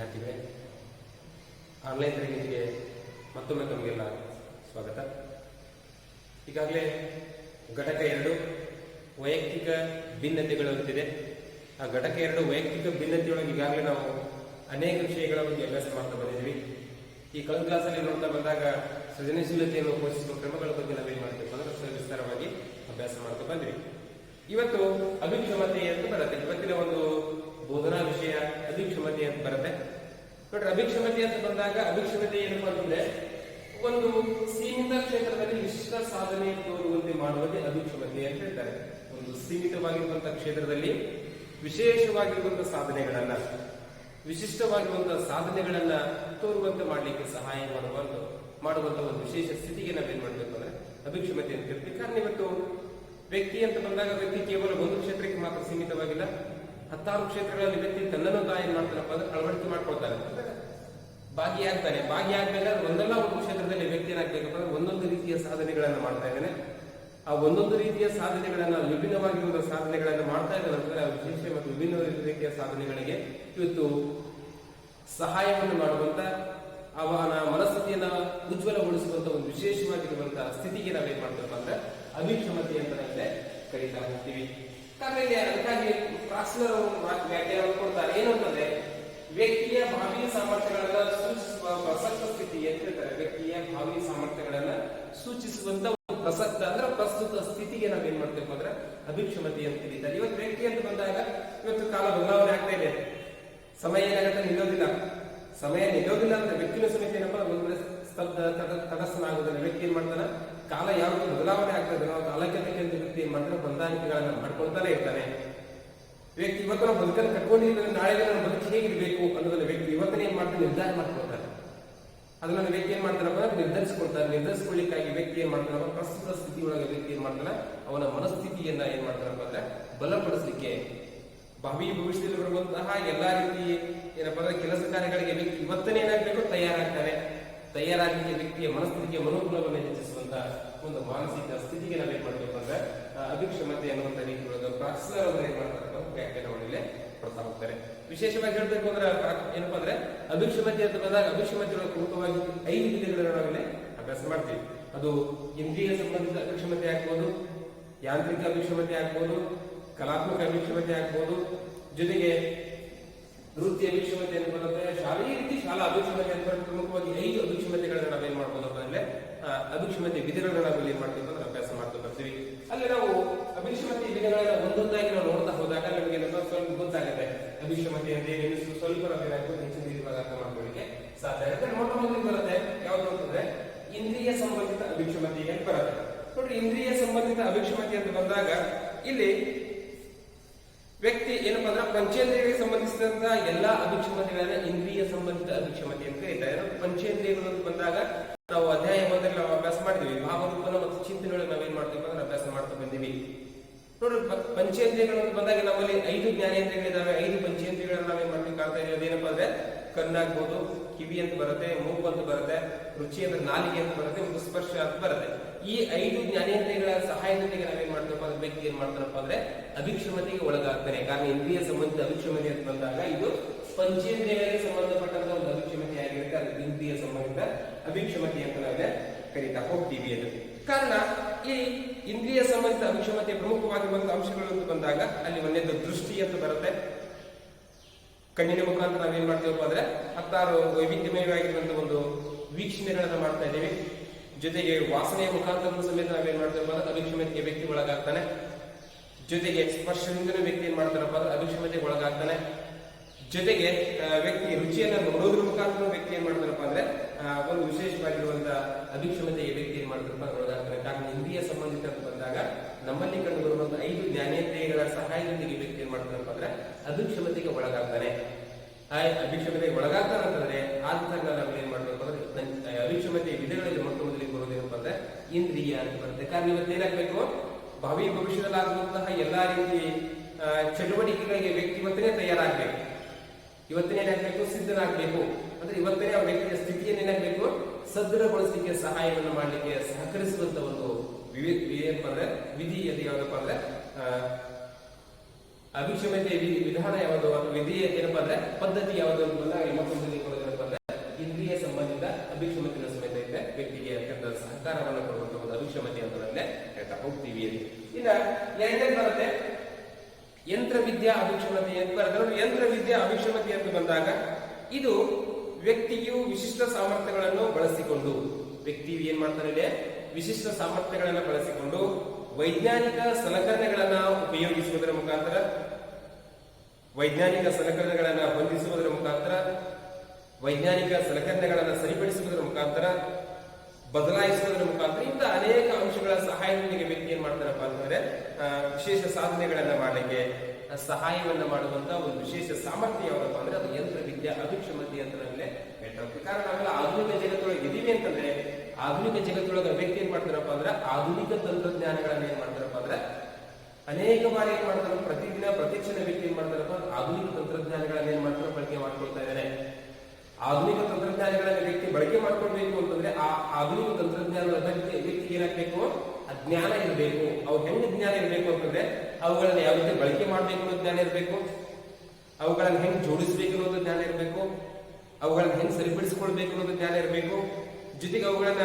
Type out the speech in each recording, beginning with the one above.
ವಿದ್ಯಾರ್ಥಿಗಳೇ ಆನ್ಲೈನ್ ತರಗತಿಗೆ ಮತ್ತೊಮ್ಮೆ ತಮಗೆಲ್ಲ ಸ್ವಾಗತ. ಈಗಾಗಲೇ ಘಟಕ ಎರಡು ವೈಯಕ್ತಿಕ ಭಿನ್ನತೆಗಳು ಅಂತಿದೆ ಆ ಘಟಕ ಎರಡು ವೈಯಕ್ತಿಕ ಭಿನ್ನತೆಯೊಳಗೆ ಈಗಾಗಲೇ ನಾವು ಅನೇಕ ವಿಷಯಗಳ ಬಗ್ಗೆ ಅಭ್ಯಾಸ ಮಾಡ್ತಾ ಬಂದಿದ್ದೀವಿ. ಈ ಕಳೆದ ಕ್ಲಾಸಲ್ಲಿ ನೋಡ್ತಾ ಬಂದಾಗ ಸೃಜನಶೀಲತೆಯನ್ನು ಪೋಷಿಸುವ ಕ್ರಮಗಳ ಬಗ್ಗೆ ನಾವೇನು ಮಾಡ್ತೀವಿ ಅಂದ್ರೆ ವಿಸ್ತಾರವಾಗಿ ಅಭ್ಯಾಸ ಮಾಡ್ತಾ ಬಂದ್ವಿ. ಇವತ್ತು ಅಭಿಕ್ಷಮತೆ ಅಂತ ಬರುತ್ತೆ. ಇವತ್ತಿನ ಒಂದು ಬೋಧನಾ ವಿಷಯ ಅಭಿಕ್ಷಮತೆ ಅಂತ ಬರುತ್ತೆ. ನೋಡ್ರಿ ಅಭಿಕ್ಷಮತೆ ಅಂತ ಬಂದಾಗ ಅಭಿಕ್ಷಮತೆ ಏನಪ್ಪ ಅಂತಂದ್ರೆ ಒಂದು ಸೀಮಿತ ಕ್ಷೇತ್ರದಲ್ಲಿ ವಿಶಿಷ್ಟ ಸಾಧನೆ ತೋರುವಂತೆ ಮಾಡುವುದೇ ಅಭಿಕ್ಷಮತೆ ಅಂತ ಹೇಳ್ತಾರೆ. ಒಂದು ಸೀಮಿತವಾಗಿರುವಂತಹ ಕ್ಷೇತ್ರದಲ್ಲಿ ವಿಶೇಷವಾಗಿರುವಂತಹ ಸಾಧನೆಗಳನ್ನ ವಿಶಿಷ್ಟವಾಗಿರುವಂತಹ ಸಾಧನೆಗಳನ್ನ ತೋರುವಂತೆ ಮಾಡಲಿಕ್ಕೆ ಸಹಾಯ ಮಾಡುವಂತ ಮಾಡುವಂತಹ ಒಂದು ವಿಶೇಷ ಸ್ಥಿತಿಗೆ ನಾವೇನ್ ಮಾಡ್ಬೇಕು ಅಂದ್ರೆ ಅಭಿಕ್ಷಮತೆ ಅಂತ ಹೇಳ್ತೀವಿ. ಕಾರಣ ಇವತ್ತು ವ್ಯಕ್ತಿ ಅಂತ ಬಂದಾಗ ವ್ಯಕ್ತಿ ಕೇವಲ ಒಂದು ಕ್ಷೇತ್ರಕ್ಕೆ ಮಾತ್ರ ಸೀಮಿತವಾಗಿಲ್ಲ ಹತ್ತಾರು ಕ್ಷೇತ್ರಗಳಲ್ಲಿ ವ್ಯಕ್ತಿ ತನ್ನನ್ನು ಮಾಡ್ತಾನಪ್ಪ ಅಂದ್ರೆ ಅಳವಡಿಕೆ ಮಾಡ್ಕೊಳ್ತಾನೆ. ಭಾಗಿಯಾಗ್ತಾನೆ ಭಾಗಿಯಾಗಬೇಕಾದ್ರೆ ಒಂದಲ್ಲ ಒಂದು ಕ್ಷೇತ್ರದಲ್ಲಿ ವ್ಯಕ್ತಿ ಏನಾಗಬೇಕಪ್ಪ ಅಂದ್ರೆ ಒಂದೊಂದು ರೀತಿಯ ಸಾಧನೆಗಳನ್ನು ಮಾಡ್ತಾ ಇದ್ದಾನೆ. ಆ ಒಂದೊಂದು ರೀತಿಯ ಸಾಧನೆಗಳನ್ನ ವಿಭಿನ್ನವಾಗಿರುವ ಸಾಧನೆಗಳನ್ನು ಮಾಡ್ತಾ ಇದ್ದಾನೆ ಅಂತಂದ್ರೆ ಆ ವಿಶೇಷ ಮತ್ತು ವಿಭಿನ್ನ ರೀತಿಯ ಸಾಧನೆಗಳಿಗೆ ಇವತ್ತು ಸಹಾಯವನ್ನು ಮಾಡುವಂತ ಅವನ ಮನಸ್ಥಿತಿಯನ್ನ ಉಜ್ವಲಗೊಳಿಸುವಂತ ಒಂದು ವಿಶೇಷವಾಗಿರುವಂತಹ ಸ್ಥಿತಿಗೆ ನಾವೇನ್ ಮಾಡ್ತೇವೆ ಅಂದ್ರೆ ಅಭಿಕ್ಷಮತೆ ಅಂತ ನಾವಿದೆ ಕರೀತಾ ಹೋಗ್ತೀವಿ. ಇಲ್ಲಿ ಅದಕ್ಕಾಗಿ ವಾಕ್ಯ ವ್ಯಾಖ್ಯಾನವನ್ನು ಕೊಡ್ತಾರೆ. ಏನು ಅಂತಂದ್ರೆ ವ್ಯಕ್ತಿಯ ಭಾವಿನ ಸಾಮರ್ಥ್ಯಗಳನ್ನ ಸೂಚಿಸುವ ಪ್ರಸಕ್ತ ಸ್ಥಿತಿ ಅಂತ ಹೇಳ್ತಾರೆ ವ್ಯಕ್ತಿಯ ಭಾವಿನ ಸಾಮರ್ಥ್ಯಗಳನ್ನ ಸೂಚಿಸುವಂತ ಒಂದು ಪ್ರಸಕ್ತ ಅಂದ್ರೆ ಪ್ರಸ್ತುತ ಸ್ಥಿತಿಗೆ ನಾವೇನ್ ಮಾಡ್ತೇವೆ ಅಂದ್ರೆ, ಅಭಿಕ್ಷಮತೆ ಅಂತ ಕರೀತಾರೆ. ಇವತ್ತು ವ್ಯಕ್ತಿ ಅಂತ ಬಂದಾಗ, ಇವತ್ತು ಕಾಲ ಬದಲಾವಣೆ ಆಗ್ತಾ ಇದೆ. ಸಮಯ ಏನಾಗುತ್ತೆ? ನಿಲ್ಲೋದಿಲ್ಲ. ಸಮಯ ನಿಲ್ಲೋದಿಲ್ಲ ಅಂತ ವ್ಯಕ್ತಿನ ಸಮೇತ ಏನಪ್ಪ? ಒಂದು ಸ್ತಬ್ಧ, ತಟ ತಟಸ್ಥನಾಗುವುದಿಲ್ಲ ವ್ಯಕ್ತಿ ಏನ್ ಮಾಡ್ತಾನೆ? ಕಾಲ ಯಾವ ಬದಲಾವಣೆ ಆಗ್ತದೆ ನಾವು ಕಾಲಕ್ಕೆ ಅಂತ ವ್ಯಕ್ತಿ ಏನ್ ಮಾಡ್ತಾರೆ ಹೊಂದಾಣಿಕೆಗಳನ್ನ ಮಾಡ್ಕೊಳ್ತಾನೆ ಇರ್ತಾನೆ. ವ್ಯಕ್ತಿ ಇವತ್ತು ನಾವು ಬದುಕನ್ನು ಕಟ್ಕೊಂಡಿದ್ರೆ ನಾಳೆ ನನ್ನ ಬದುಕು ಹೇಗಿರಬೇಕು ಅನ್ನೋದನ್ನ ವ್ಯಕ್ತಿ ಇವತ್ತನೇ ಏನ್ ಮಾಡ್ತಾನೆ ನಿರ್ಧಾರ ಮಾಡ್ಕೊಳ್ತಾರೆ. ಅದನ್ನ ವ್ಯಕ್ತಿ ಏನ್ ಮಾಡ್ತಾರಪ್ಪ ನಿರ್ಧರಿಸ್ಕೊಳ್ತಾರೆ. ನಿರ್ಧರಿಸ್ಕೊಳ್ಳಿಕ್ಕಾಗಿ ವ್ಯಕ್ತಿ ಏನ್ ಮಾಡ್ತಾರಪ್ಪ ಪ್ರಸ್ತುತ ಸ್ಥಿತಿ ಒಳಗೆ ವ್ಯಕ್ತಿ ಏನ್ ಮಾಡ್ತಾನೆ ಅವನ ಮನಸ್ಥಿತಿಯನ್ನ ಏನ್ ಮಾಡ್ತಾರಪ್ಪ ಅಂದ್ರೆ ಬಲಪಡಿಸಲಿಕ್ಕೆ ಭಾವಿ ಭವಿಷ್ಯದಲ್ಲಿ ಬರುವಂತಹ ಎಲ್ಲಾ ರೀತಿ ಏನಪ್ಪ ಅಂದ್ರೆ ಕೆಲಸ ಕಾರ್ಯಗಳಿಗೆ ವ್ಯಕ್ತಿ ಇವತ್ತನೇ ಏನಾಗಬೇಕು? ತಯಾರಾಗ್ತಾರೆ ತಯಾರಾಗಿ ವ್ಯಕ್ತಿಯ ಮನಸ್ಥಿತಿಗೆ ಮನೋಗುಣವನ್ನು ಹೆಚ್ಚಿಸುವಂತ ಒಂದು ಮಾನಸಿಕ ಸ್ಥಿತಿಗೆ ನಾವೇನ್ ಮಾಡ್ಬೇಕು ಅಂದ್ರೆ ಅಭಿಕ್ಷಮತೆ ಅನ್ನುವಂತ ರೀತಿ ಒಳಗೆ ಅವರು ಏನ್ ಅಂದ್ರೆ ವ್ಯಾಖ್ಯಾನಗಳಲ್ಲಿ ಕೊಡ್ತಾ ಹೋಗ್ತಾರೆ ವಿಶೇಷವಾಗಿ ಹೇಳ್ಬೇಕು ಅಂದ್ರೆ ಏನಪ್ಪಾ ಅಂದ್ರೆ ಅಭಿಕ್ಷಮತೆ ಅಂತ ಬಂದಾಗ ಅಭಿಕ್ಷಮತೆ ಒಳಗೆ ಪ್ರಮುಖವಾಗಿ ಐದು ವಿಧಗಳನ್ನು ನಾವಿಲ್ಲಿ ಅಭ್ಯಾಸ ಮಾಡ್ತೀವಿ ಅದು ಇಂದ್ರಿಯ ಸಂಬಂಧಿತ ಅಭಿಕ್ಷಮತೆ ಆಗ್ಬೋದು, ಯಾಂತ್ರಿಕ ಅಭಿಕ್ಷಮತೆ ಆಗ್ಬೋದು, ಕಲಾತ್ಮಕ ಅಭಿಕ್ಷಮತೆ ಆಗ್ಬೋದು, ಜೊತೆಗೆ ವೃತ್ತಿ ಅಭಿಕ್ಷಮತೆ ಅಂತ ಬಂದ್ರೆ ಶಾಲೆಯ ರೀತಿ ಶಾಲಾ ಅಭಿಕ್ಷಮತೆ ಅಂತ. ಪ್ರಮುಖವಾಗಿ ಐದು ಅಭಿಕ್ಷಮತೆಗಳನ್ನ ನಾವೇನ್ ಮಾಡ್ಬೋದು ಅಂದ್ರೆ ಅಭಿಕ್ಷಮತೆ ವಿಧಗಳನ್ನ ನಾವು ಏನ್ ಮಾಡ್ತೀವಿ ಅಂದ್ರೆ ಅಭ್ಯಾಸ ಮಾಡ್ತಾ ಬರ್ತೀವಿ ಅಲ್ಲಿ ನಾವು ಅಭಿಕ್ಷಮತೆ ವಿಧಗಳನ್ನ ಒಂದೊಂದಾಗಿ ನಾವು ನೋಡ್ತಾ ಹೋದಾಗ ನಮಗೆ ಏನಪ್ಪ ಸ್ವಲ್ಪ ಗೊತ್ತಾಗುತ್ತೆ ಅಂತ ಏನು ಸ್ವ- ಸ್ವಲ್ಪ ನಾವೇನಾಗ್ಬೋದು ಹೆಚ್ಚಿನ ರೀತಿಯಾಗಿ ಅರ್ಥ ಮಾಡ್ಕೊಳ್ಳಿಕ್ಕೆ ಸಾಧ್ಯ ಆಗುತ್ತೆ. ಮೊಟ್ಟ ಮೊದಲಿಗೆ ಬರುತ್ತೆ. ಯಾವುದು ಅಂತಂದ್ರೆ ಇಂದ್ರಿಯ ಸಂಬಂಧಿತ ಅಭಿಕ್ಷಮತಿ ಅಂತ ಬರುತ್ತೆ. ನೋಡ್ರಿ, ಇಂದ್ರಿಯ ಸಂಬಂಧಿತ ಅಭಿಕ್ಷಮತೆ ಅಂತ ಬಂದಾಗ ಇಲ್ಲಿ ವ್ಯಕ್ತಿ ಏನಪ್ಪಾ ಅಂದ್ರೆ ಪಂಚೇಂದ್ರಿಯಗಳಿಗೆ ಸಂಬಂಧಿಸಿದಂತಹ ಎಲ್ಲಾ ಅಭಿಕ್ಷಮತೆಗಳನ್ನ ಇಂದ್ರಿಯ ಸಂಬಂಧಿತ ಅಭಿಕ್ಷಮತೆ ಅಂತ ಕರೀತಾರೆ ಪಂಚೇಂದ್ರಿಯಗಳು ಅಂತ ಬಂದಾಗ ನಾವು ಅಧ್ಯಾಯ ಒಂದರಲ್ಲಿ ನಾವು ಅಭ್ಯಾಸ ಮಾಡಿದ್ವಿ. ಭಾವರೂಪನ ಮತ್ತು ಚಿಂತನೆಗಳು ನಾವೇನ್ ಮಾಡ್ತೀವಿ ಅಂದ್ರೆ ಅಭ್ಯಾಸ ಮಾಡ್ತಾ ಬಂದಿವಿ. ನೋಡ್ರಿ ಪ- ಪಂಚೇಂದ್ರಿಯಗಳು ಬಂದಾಗ ನಮ್ಮಲ್ಲಿ ಐದು ಜ್ಞಾನೇಂದ್ರಿಯಗಳಿದಾವೆ, ಐದು ಪಂಚೇಂದ್ರಿಯಗಳನ್ನ ನಾವೇನ್ ಮಾಡ್ತೀವಿ ಕಾಣ್ತಾ ಇದೀವಿ ಅದೇನಪ್ಪ ಅಂದ್ರೆ ಕಣ್ಣಾಗ್ಬೋದು, ಕಿವಿ ಅಂತ ಬರುತ್ತೆ, ಮೂಗು ಅಂತ ಬರುತ್ತೆ, ರುಚಿ ಅಂದ್ರೆ ನಾಲಿಗೆ ಅಂತ ಬರುತ್ತೆ ಒಂದು ಸ್ಪರ್ಶ ಅಂತ ಬರುತ್ತೆ. ಈ ಐದು ಜ್ಞಾನೇಂದ್ರಿಯಗಳ ಸಹಾಯದೊಂದಿಗೆ ನಾವೇನ್ ಮಾಡ್ತೇವಪ್ಪ ಅಂದ್ರೆ ವ್ಯಕ್ತಿ ಏನ್ ಮಾಡ್ತಾರಪ್ಪ ಅಂದ್ರೆ ಅಭಿಕ್ಷಮತೆಗೆ ಒಳಗಾಗ್ತಾನೆ ಕಾರಣ ಇಂದ್ರಿಯ ಸಂಬಂಧಿತ ಅಭಿಕ್ಷಮತೆ ಅಂತ ಬಂದಾಗ ಇದು ಪಂಚೇಂದ್ರಿಯಗಳಿಗೆ ಸಂಬಂಧಪಟ್ಟಂತ ಒಂದು ಅಭಿಕ್ಷಮತೆ ಆಗಿರುತ್ತೆ. ಅದು ಇಂದ್ರಿಯ ಸಂಬಂಧಿತ ಅಭಿಕ್ಷಮತೆ ಅಂತ ನಾವೇ ಕರೀತಾ ಹೋಗ್ತೀವಿ ಅದು. ಕಾರಣ ಈ ಇಂದ್ರಿಯ ಸಂಬಂಧಿತ ಅಭಿಕ್ಷಮತೆ ಪ್ರಮುಖವಾಗಿರುವಂತಹ ಅಂಶಗಳು ಅಂತ ಬಂದಾಗ ಅಲ್ಲಿ ಒಂದೇದು ದೃಷ್ಟಿ ಅಂತ ಬರುತ್ತೆ. ಕಣ್ಣಿನ ಮುಖಾಂತರ ನಾವೇನ್ ಮಾಡ್ತೀವಪ್ಪ ಅಂದ್ರೆ ಹತ್ತಾರು ವೈವಿಧ್ಯಮಯವಾಗಿರುವಂತಹ ಒಂದು ವೀಕ್ಷಣೆಗಳನ್ನ ಮಾಡ್ತಾ ಇದ್ದೀವಿ. ಜೊತೆಗೆ ವಾಸನೆಯ ಮುಖಾಂತರ ಸಮೇತ ನಾವೇನ್ ಮಾಡ್ತೇವಪ್ಪ ಅಂದ್ರೆ ಅಭಿಕ್ಷಮತೆಗೆ ವ್ಯಕ್ತಿ ಒಳಗಾಗ್ತಾನೆ. ಜೊತೆಗೆ ಸ್ಪರ್ಶದಿಂದ ವ್ಯಕ್ತಿ ಏನ್ ಮಾಡ್ತಾರಪ್ಪ ಅಂದ್ರೆ ಅವಿಕ್ಷಮತೆಗೆ ಒಳಗಾಗ್ತಾನೆ. ಜೊತೆಗೆ ವ್ಯಕ್ತಿ ರುಚಿಯನ್ನ ನೋಡೋದ್ರ ಮುಖಾಂತರ ವ್ಯಕ್ತಿ ಏನ್ ಮಾಡ್ತಾರಪ್ಪ ಅಂದ್ರೆ ಒಂದು ವಿಶೇಷವಾಗಿರುವಂತಹ ಅಭಿಕ್ಷಮತೆಗೆ ವ್ಯಕ್ತಿ ಏನ್ ಮಾಡ್ತಾರಪ್ಪ ಒಳಗಾಗ್ತಾನೆ ಕಾರಣ ಇಂದ್ರಿಯ ಸಂಬಂಧಿತ ಅಂತ ಬಂದಾಗ ನಮ್ಮಲ್ಲಿ ಕಂಡು ಬರುವಂತಹ ಐದು ಜ್ಞಾನೇಂದ್ರಿಯಗಳ ಸಹಾಯದೊಂದಿಗೆ ವ್ಯಕ್ತಿ ಏನ್ ಮಾಡ್ತಾರಪ್ಪ ಅಂದ್ರೆ ಅಭಿಕ್ಷಮತೆಗೆ ಒಳಗಾಗ್ತಾನೆ. ಅಭಿಕ್ಷಮತೆಗೆ ಒಳಗಾಗ್ತಾನೆ ಅಂತಂದ್ರೆ ಆದಾಗ ನಾವು ಏನ್ ಮಾಡ್ಬೇಕು ಅಂದ್ರೆ ಅಭಿಕ್ಷಮತೆಯ ವಿಧಗಳಲ್ಲಿ ಮೊಟ್ಟ ಮೊದಲಿಗೆ ಬರೋದೇನಪ್ಪ ಅಂದ್ರೆ ಇಂದ್ರಿಯ ಅಂತ ಬರುತ್ತೆ. ಕಾರಣ ಇವತ್ತು ಭವಿ ಭಾವಿ ಭವಿಷ್ಯದಲ್ಲಾಗುವಂತಹ ಎಲ್ಲಾ ರೀತಿ ಚಟುವಟಿಕೆಗಳಿಗೆ ವ್ಯಕ್ತಿ ಇವತ್ತನೇ ತಯಾರಾಗ್ಬೇಕು. ಇವತ್ತನೇ ಏನಾಗಬೇಕು? ಸಿದ್ಧನಾಗಬೇಕು. ಅಂದ್ರೆ ಇವತ್ತನೇ ಆ ವ್ಯಕ್ತಿಯ ಸ್ಥಿತಿಯನ್ನು ಏನಾಗಬೇಕು? ಸದೃಢಗೊಳಿಸಲಿಕ್ಕೆ ಸಹಾಯವನ್ನು ಮಾಡಲಿಕ್ಕೆ ಸಹಕರಿಸುವಂತ ಒಂದು ವಿವಿ- ಏನಪ್ಪ ಅಂದ್ರೆ ವಿಧಿ ಅದು ಯಾವ್ದಪ್ಪ ಅಂದ್ರೆ ವಿ- ವಿಧಾನ ಯಾವುದು ವಿಧಿ ಏನಪ್ಪ ಅಂದ್ರೆ ಪದ್ಧತಿ ಯಾವುದು ಇಲ್ಲಿ ಮತ್ತೊಂದು ಏನಪ್ಪ ಅಂದ್ರೆ ಇಂದ್ರಿಯ ಸಂಬಂಧಿತ ಅಭಿಷಮತಿನ ಸಮೇತ ಇದೆ ವ್ಯಕ್ತಿಗೆ ಅತ್ಯಂತ ಸಹಕಾರವನ್ನು ಕೊಡುವಂತ ಒಂದು ಅಭಿಕ್ಷಮತೆ ನಾವಲ್ಲೇ ಹೇಳ್ತಾ ಹೋಗ್ತೀವಿ ಇನ್ನ ಎರಡನೇ ಬರುತ್ತೆ. ಯಂತ್ರ ವಿದ್ಯಾ ಅಭಿಕ್ಷಮತೆ ಅಂತ ಬರುತ್ತೆ. ನೋಡಿ ಯಂತ್ರ ವಿದ್ಯಾ ಅಭಿಕ್ಷಮತೆ ಅಂತ ಬಂದಾಗ ಇದು ವ್ಯಕ್ತಿಯು ವಿಶಿಷ್ಟ ಸಾಮರ್ಥ್ಯಗಳನ್ನು ಬಳಸಿಕೊಂಡು, ವ್ಯಕ್ತಿಯು ಏನ್ ಮಾಡ್ತಾನೆ? ವಿಶಿಷ್ಟ ಸಾಮರ್ಥ್ಯಗಳನ್ನು ಬಳಸಿಕೊಂಡು ವೈಜ್ಞಾನಿಕ ಸಲಕರಣೆಗಳನ್ನು ಉಪಯೋಗಿಸುವುದರ ಮುಖಾಂತರ, ವೈಜ್ಞಾನಿಕ ಸಲಕರಣೆಗಳನ್ನು ಹೊಂದಿಸುವುದರ ಮುಖಾಂತರ, ವೈಜ್ಞಾನಿಕ ಸಲಕರಣೆಗಳನ್ನು ಸರಿಪಡಿಸುವುದರ ಮುಖಾಂತರ, ಬದಲಾಯಿಸುವುದರ ಮುಖಾಂತರ ಇಂಥ ಅನೇಕ ಅಂಶಗಳ ಸಹಾಯದೊಂದಿಗೆ ವ್ಯಕ್ತಿ ಏನ್ ಮಾಡ್ತಾರಪ್ಪ ಅಂತಂದ್ರೆ ವಿಶೇಷ ಸಾಧನೆಗಳನ್ನ ಮಾಡಲಿಕ್ಕೆ ಸಹಾಯವನ್ನ ಮಾಡುವಂತ ಒಂದು ವಿಶೇಷ ಸಾಮರ್ಥ್ಯ ಯಾವ್ದಪ್ಪ ಅಂದ್ರೆ ಅದು ಯಂತ್ರ ವಿದ್ಯಾ ಅಭಿಕ್ಷಮತೆ ಅಂತ ನಾವಲ್ಲೇ ಹೇಳ್ತಾ ಕಾರಣ ನಾವೆಲ್ಲ ಆಧುನಿಕ ಜಗತ್ತೊಳಗೆ ಇದೀವಿ ಅಂತಂದ್ರೆ ಆಧುನಿಕ ಜಗತ್ತೊಳಗೆ ವ್ಯಕ್ತಿ ಏನ್ ಮಾಡ್ತಾರಪ್ಪ ಅಂದ್ರೆ ಆಧುನಿಕ ತಂತ್ರಜ್ಞಾನಗಳನ್ನ ಏನ್ ಮಾಡ್ತಾರಪ್ಪ ಅಂದ್ರೆ ಅನೇಕ ಬಾರಿ ಏನ್ ಮಾಡ್ತಾರೆ ಪ್ರತಿದಿನ, ಪ್ರತಿಕ್ಷಣ ವ್ಯಕ್ತಿ ಏನ್ ಮಾಡ್ತಾರಪ್ಪ ಆಧುನಿಕ ತಂತ್ರಜ್ಞಾನಗಳನ್ನ ಏನ್ ಮಾಡ್ತಾರೆ ಬಳಕೆ ಮಾಡ್ಕೊಳ್ತಾ ಇದ್ದಾರೆ ಆಧುನಿಕ ತಂತ್ರಜ್ಞಾನಗಳನ್ನ ವ್ಯಕ್ತಿ ಬಳಕೆ ಮಾಡ್ಕೊಳ್ಬೇಕು ಅಂತಂದ್ರೆ ಆ ಆಧುನಿಕ ತಂತ್ರಜ್ಞಾನದ ಬಗ್ಗೆ ವ್ಯಕ್ತಿಗೆ ಏನಾಗಬೇಕು? ಆ ಜ್ಞಾನ ಇರಬೇಕು. ಅವು ಹೆಂಗ್ ಜ್ಞಾನ ಇರಬೇಕು ಅಂತಂದ್ರೆ ಅವುಗಳನ್ನ ಯಾವ ರೀತಿ ಬಳಕೆ ಮಾಡ್ಬೇಕು ಅನ್ನೋ ಜ್ಞಾನ ಇರಬೇಕು? ಅವುಗಳನ್ನ ಹೆಂಗ್ ಜೋಡಿಸ್ಬೇಕು ಅನ್ನೋದು ಜ್ಞಾನ ಇರಬೇಕು? ಅವುಗಳನ್ನ ಹೆಂಗ್ ಸರಿಪಡಿಸ್ಕೊಳ್ಬೇಕು ಅನ್ನೋದು ಜ್ಞಾನ ಇರಬೇಕು? ಜೊತೆಗೆ ಅವುಗಳನ್ನ